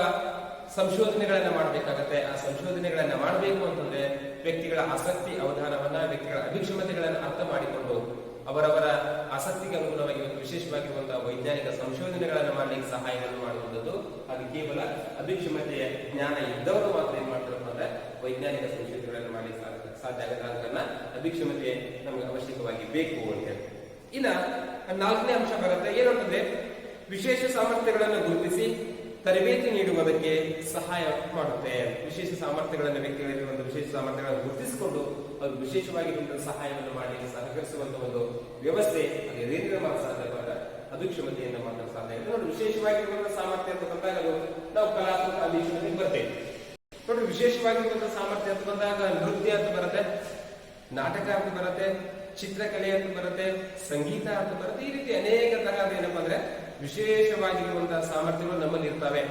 ಸಂಶೋಧನೆಗಳನ್ನ ಮಾಡಬೇಕಾಗತ್ತೆ. ಆ ಸಂಶೋಧನೆಗಳನ್ನ ಮಾಡಬೇಕು ಅಂತಂದ್ರೆ ವ್ಯಕ್ತಿಗಳ ಆಸಕ್ತಿ, ಅವಧಾನವನ್ನ, ವ್ಯಕ್ತಿಗಳ ಅಭಿಕ್ಷಮತೆಗಳನ್ನ ಅರ್ಥ ಮಾಡಿಕೊಂಡು ಅವರವರ ಆಸಕ್ತಿಗೆ ಅನುಗುಣವಾಗಿ ಇವತ್ತು ವಿಶೇಷವಾಗಿರುವಂತಹ ವೈಜ್ಞಾನಿಕ ಸಂಶೋಧನೆಗಳನ್ನು ಮಾಡಲಿಕ್ಕೆ ಸಹಾಯವನ್ನು ಮಾಡುವಂಥದ್ದು. ಅದು ಕೇವಲ ಅಭಿಕ್ಷಮತೆಯ ಜ್ಞಾನ ಇದ್ದವರು ಮಾತ್ರ ಏನ್ ಮಾಡ್ತಾರಪ್ಪ ಅಂದ್ರೆ ವೈಜ್ಞಾನಿಕ ಸಂಶೋಧನೆಗಳನ್ನು ಮಾಡಲಿಕ್ಕೆ ಸಾಧ್ಯ- ಸಾಧ್ಯ ಆಗದ ಕಾರಣ ಅಭಿಕ್ಷಮತೆ ನಮಗೆ ಅವಶ್ಯಕವಾಗಿ ಬೇಕು ಅಂತ ಹೇಳಿ. ಇನ್ನ ನಾಲ್ಕನೇ ಅಂಶ ಬರುತ್ತೆ, ಏನಂತಂದ್ರೆ ವಿಶೇಷ ಸಾಮರ್ಥ್ಯಗಳನ್ನು ಗುರುತಿಸಿ ತರಬೇತಿ ನೀಡುವುದಕ್ಕೆ ಸಹಾಯ ಮಾಡುತ್ತೆ ವಿಶೇಷ ಸಾಮರ್ಥ್ಯಗಳನ್ನು, ವ್ಯಕ್ತಿಗಳಲ್ಲಿ ಒಂದು ವಿಶೇಷ ಸಾಮರ್ಥ್ಯಗಳನ್ನು ಗುರುತಿಸಿಕೊಂಡು ಅದು ವಿಶೇಷವಾಗಿರುವಂತಹ ಸಹಾಯವನ್ನು ಮಾಡಿ ಸಹಕರಿಸುವಂತಹ ಒಂದು ವ್ಯವಸ್ಥೆ ಅದೇ ರೀತಿಯ ಮಾತ್ರ ಸಾಧ್ಯ ಬರಲ್ಲ ಅಭಿಕ್ಷಮತೆಯಿಂದ ಮಾತ್ರ ಸಾಧ್ಯ. ವಿಶೇಷವಾಗಿರುವಂತಹ ಸಾಮರ್ಥ್ಯ ಅಂತ ಬಂದಾಗ ನಾವು ಕಲಾತ್ಮಕ ಅಭಿಕ್ಷಮತೆಗೆ ಬರ್ತೇವೆ. ನೋಡ್ರಿ ವಿಶೇಷವಾಗಿರುವಂತಹ ಸಾಮರ್ಥ್ಯ ಅಂತ ಬಂದಾಗ ನೃತ್ಯ ಅಂತ ಬರುತ್ತೆ, ನಾಟಕ ಅಂತ ಬರುತ್ತೆ, ಚಿತ್ರಕಲೆ ಅಂತ ಬರುತ್ತೆ, ಸಂಗೀತ ಅಂತ ಬರುತ್ತೆ, ಈ ರೀತಿ ಅನೇಕ ತರಹದ ಏನಪ್ಪಾ ಅಂದ್ರೆ ವಿಶೇಷವಾಗಿರುವಂತಹ ಸಾಮರ್ಥ್ಯಗಳು ನಮ್ಮಲ್ಲಿ ಇರ್ತವೆ.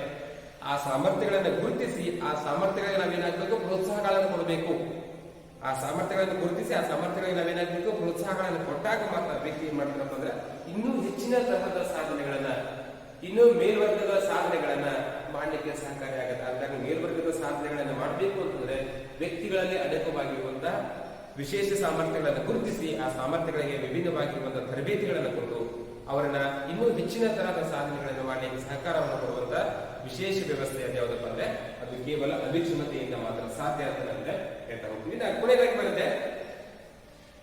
ಆ ಸಾಮರ್ಥ್ಯಗಳನ್ನ ಗುರುತಿಸಿ, ಆ ಸಾಮರ್ಥ್ಯಗಳಿಗೆ ನಾವೇನಾಗಬೇಕು? ಪ್ರೋತ್ಸಾಹಗಳನ್ನು ಕೊಡಬೇಕು. ಆ ಸಾಮರ್ಥ್ಯಗಳನ್ನು ಗುರುತಿಸಿ, ಆ ಸಾಮರ್ಥ್ಯಗಳಿಗೆ ನಾವೇನಾಗಬೇಕು? ಪ್ರೋತ್ಸಾಹಗಳನ್ನು ಕೊಟ್ಟಾಗ ಮಾತ್ರ ವ್ಯಕ್ತಿ ಏನ್ ಮಾಡ್ತಾರಪ್ಪ ಅಂದ್ರೆ ಇನ್ನೂ ಹೆಚ್ಚಿನ ತರಹದ ಸಾಧನೆಗಳನ್ನ, ಇನ್ನೂ ಮೇಲ್ವರ್ಗದ ಮಾಡಲಿಕ್ಕೆ ಸಹಕಾರಿಯಾಗುತ್ತೆ ಹಾಗಾಗಿ ಮೇಲ್ವರ್ಗದ ಸಾಧನೆಗಳನ್ನು ಮಾಡಬೇಕು ಅಂತಂದ್ರೆ ವ್ಯಕ್ತಿಗಳಲ್ಲಿ ಅಡಕವಾಗಿರುವಂತಹ ವಿಶೇಷ ಸಾಮರ್ಥ್ಯಗಳನ್ನು ಗುರುತಿಸಿ ಆ ಸಾಮರ್ಥ್ಯಗಳಿಗೆ ವಿಭಿನ್ನವಾಗಿರುವಂತಹ ತರಬೇತಿಗಳನ್ನು ಕೊಟ್ಟು ಅವರನ್ನ ಇನ್ನೂ ಹೆಚ್ಚಿನ ತರಹದ ಸಾಧನೆಗಳನ್ನು ಮಾಡಲಿಕ್ಕೆ ಸಹಕಾರವನ್ನು ಕೊಡುವಂತ ವಿಶೇಷ ವ್ಯವಸ್ಥೆ ಅದು ಯಾವುದಪ್ಪ ಅಂದ್ರೆ ಅದು ಕೇವಲ ಅಭಿಕ್ಷಮತೆಯಿಂದ ಮಾತ್ರ ಸಾಧ್ಯ ಅಂತ ನಮಗೆ ಹೇಳ್ತಾ ಹೋಗ್ತೀವಿ ಇನ್ನು ಕೊನೆಗಾಗಿ ಬರುತ್ತೆ,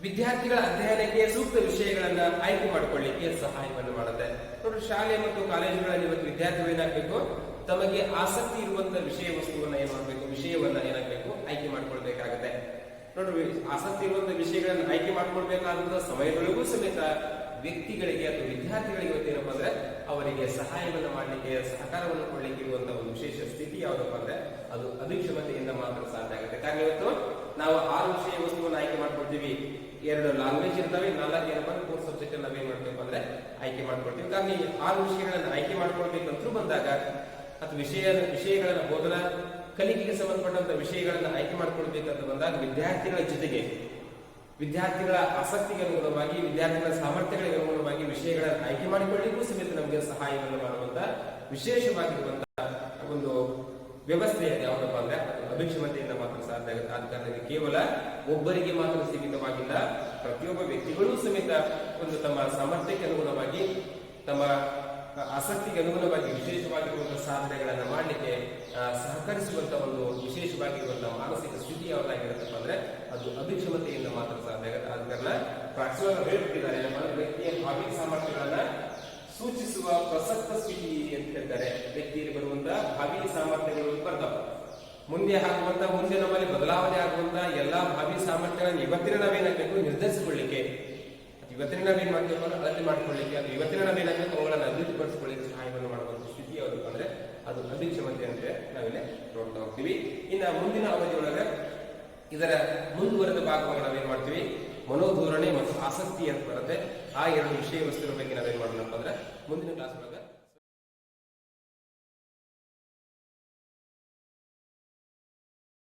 ವಿದ್ಯಾರ್ಥಿಗಳ ಅಧ್ಯಯನಕ್ಕೆ ಸೂಕ್ತ ವಿಷಯಗಳನ್ನ ಆಯ್ಕೆ ಮಾಡಿಕೊಳ್ಳಿಕ್ಕೆ ಸಹಾಯವನ್ನು ಮಾಡುತ್ತೆ. ನೋಡಿ ಶಾಲೆ ಮತ್ತು ಕಾಲೇಜುಗಳಲ್ಲಿ ಇವತ್ತು ವಿದ್ಯಾರ್ಥಿಗಳು ಏನಾಗಬೇಕು? ತಮಗೆ ಆಸಕ್ತಿ ಇರುವಂತಹ ವಿಷಯ ವಸ್ತುವನ್ನ ಏನ್ ಮಾಡಬೇಕು? ವಿಷಯವನ್ನ ಏನಾಗಬೇಕು? ಆಯ್ಕೆ ಮಾಡ್ಕೊಳ್ಬೇಕಾಗತ್ತೆ. ನೋಡ್ರಿ, ಆಸಕ್ತಿ ಇರುವಂತಹ ವಿಷಯಗಳನ್ನ ಆಯ್ಕೆ ಮಾಡ್ಕೊಳ್ಬೇಕಾದಂತಹ ಸಮಯದೊಳಗೂ ಸಮೇತ ವ್ಯಕ್ತಿಗಳಿಗೆ ಅಥವಾ ವಿದ್ಯಾರ್ಥಿಗಳಿಗೆ ಇವತ್ತೇನಪ್ಪ ಅಂದ್ರೆ ಅವರಿಗೆ ಸಹಾಯವನ್ನ ಮಾಡಲಿಕ್ಕೆ, ಸಹಕಾರವನ್ನು ಕೊಡ್ಲಿಕ್ಕೆ ಇರುವಂತಹ ಒಂದು ವಿಶೇಷ ಸ್ಥಿತಿ ಯಾವ್ದಪ್ಪ ಅಂದ್ರೆ ಅದು ಅಭಿಕ್ಷಮತೆಯಿಂದ ಮಾತ್ರ ಸಾಧ್ಯ ಆಗುತ್ತೆ. ಕಾರಣ ಇವತ್ತು ನಾವು ಆರು ವಿಷಯ ವಸ್ತುವನ್ನು ಆಯ್ಕೆ ಮಾಡ್ಕೊಳ್ತೀವಿ. ಎರಡು ಲ್ಯಾಂಗ್ವೇಜ್ ಇರ್ತವೆ, ನಾಲ್ಕು ಏನಪ್ಪ ಅಂದ್ರೆ ಮೂರು ಸಬ್ಜೆಕ್ಟ್ ನಾವೇನ್ ಮಾಡ್ಬೇಕು ಅಂದ್ರೆ ಆಯ್ಕೆ ಮಾಡ್ಕೊಳ್ತೀವಿ. ಕಾರಣ ಈ ಆರು ವಿಷಯಗಳನ್ನ ಆಯ್ಕೆ ಮಾಡ್ಕೊಳ್ಬೇಕಂತೂ ಬಂದಾಗ ಅಥವಾ ವಿಷಯ ವಿಷಯಗಳನ್ನ ಬೋಧನ ಕಲಿಕೆಗೆ ಸಂಬಂಧಪಟ್ಟಂತ ವಿಷಯಗಳನ್ನ ಆಯ್ಕೆ ಮಾಡಿಕೊಳ್ಬೇಕಂತ ಬಂದಾಗ ವಿದ್ಯಾರ್ಥಿಗಳ ಜೊತೆಗೆ ವಿದ್ಯಾರ್ಥಿಗಳ ಆಸಕ್ತಿಗೆ ಅನುಗುಣವಾಗಿ, ವಿದ್ಯಾರ್ಥಿಗಳ ಸಾಮರ್ಥ್ಯಗಳಿಗೆ ಅನುಗುಣವಾಗಿ ವಿಷಯಗಳನ್ನು ಆಯ್ಕೆ ಮಾಡಿಕೊಳ್ಳಿಕ್ಕೂ ಸಮೇತ ನಮಗೆ ಸಹಾಯವನ್ನು ಮಾಡುವಂತ ವಿಶೇಷವಾಗಿರುವಂತಹ ಒಂದು ವ್ಯವಸ್ಥೆ ಯಾವುದಪ್ಪ ಅಂದ್ರೆ, ಅದು ಅಭಿಕ್ಷಮತೆಯಿಂದ ಮಾತ್ರ ಸಾಧ್ಯ ಆದ ಕಾರಣದಿಂದ ಕೇವಲ ಒಬ್ಬರಿಗೆ ಮಾತ್ರ ಸೀಮಿತವಾಗಿಲ್ಲ, ಪ್ರತಿಯೊಬ್ಬ ವ್ಯಕ್ತಿಗಳೂ ಸಮೇತ ಒಂದು ತಮ್ಮ ಸಾಮರ್ಥ್ಯಕ್ಕೆ ಅನುಗುಣವಾಗಿ ತಮ್ಮ ಆಸಕ್ತಿಗೆ ಅನುಗುಣವಾಗಿ ವಿಶೇಷವಾಗಿರುವಂತಹ ಸಾಧನೆಗಳನ್ನು ಮಾಡಲಿಕ್ಕೆ ಸಹಕರಿಸುವಂತ ಒಂದು ವಿಶೇಷವಾಗಿರುವಂತಹ ಮಾನಸಿಕ ಸ್ಥಿತಿ ಯಾವ್ದಾಗಿರುತ್ತಪ್ಪ ಅಂದ್ರೆ ಅದು ಅಭಿಕ್ಷಮತೆಯಿಂದ ಮಾತ್ರ ಸಾಧ್ಯ ಕಾರಣ ಪ್ರಾಕ್ಸಿಮಲ್ ಏನಪ್ಪ ವ್ಯಕ್ತಿಯ ಭಾವಿ ಸಾಮರ್ಥ್ಯಗಳನ್ನ ಸೂಚಿಸುವ ಪ್ರಸಕ್ತ ಸ್ಥಿತಿ ಅಂತ ಹೇಳ್ತಾರೆ. ವ್ಯಕ್ತಿಯಲ್ಲಿ ಬರುವಂತಹ ಭಾವಿ ಸಾಮರ್ಥ್ಯಗಳು ಬರ್ತಾವ. ಮುಂದೆ ಆಗುವಂತಹ ಮುಂದೆ ನಮ್ಮಲ್ಲಿ ಬದಲಾವಣೆ ಆಗುವಂತಹ ಎಲ್ಲಾ ಭಾವಿ ಸಾಮರ್ಥ್ಯಗಳನ್ನು ಇವತ್ತಿನ ನಾವೇನಾಗಬೇಕು ನಿರ್ಧರಿಸಿಕೊಳ್ಳಿಕ್ಕೆ ಇವತ್ತಿನ ನಾವೇನ್ ಮಾಡ್ತೀವಿ ಅಂದ್ರೆ ಅಳತೆ ಮಾಡ್ಕೊಳ್ಳಿಕ್ಕೆ ಅದು ಇವತ್ತಿನ ನಾವೇನಾದ್ರೆ ಅವುಗಳನ್ನು ಅಭಿವೃದ್ಧಿಪಡಿಸಿಕೊಳ್ಳಿಕ್ಕೆ ಸಹಾಯವನ್ನು ಮಾಡುವಂತ ಸ್ಥಿತಿ ಯಾವುದು ಅಂದ್ರೆ ಅದು ಅಭಿಕ್ಷಮತೆ ಅಂತ ನಾವಿಲ್ಲಿ ನೋಡ್ತಾ ಹೋಗ್ತೀವಿ. ಇನ್ನ ಮುಂದಿನ ಅವಧಿಯೊಳಗೆ ಇದರ ಮುಂದುವರೆದ ಭಾಗವನ್ನು ನಾವೇನ್ ಮಾಡ್ತೀವಿ? ಮನೋಧೋರಣೆ ಮತ್ತು ಆಸಕ್ತಿ ಅಂತ ಬರುತ್ತೆ. ಆ ಎರಡು ವಿಷಯ ವಸ್ತುಗಳ ಬಗ್ಗೆ ನಾವೇನ್ ಮಾಡೋಣಪ್ಪ ಅಂದ್ರೆ ಮುಂದಿನ ಕ್ಲಾಸ್ ಒಳಗೆ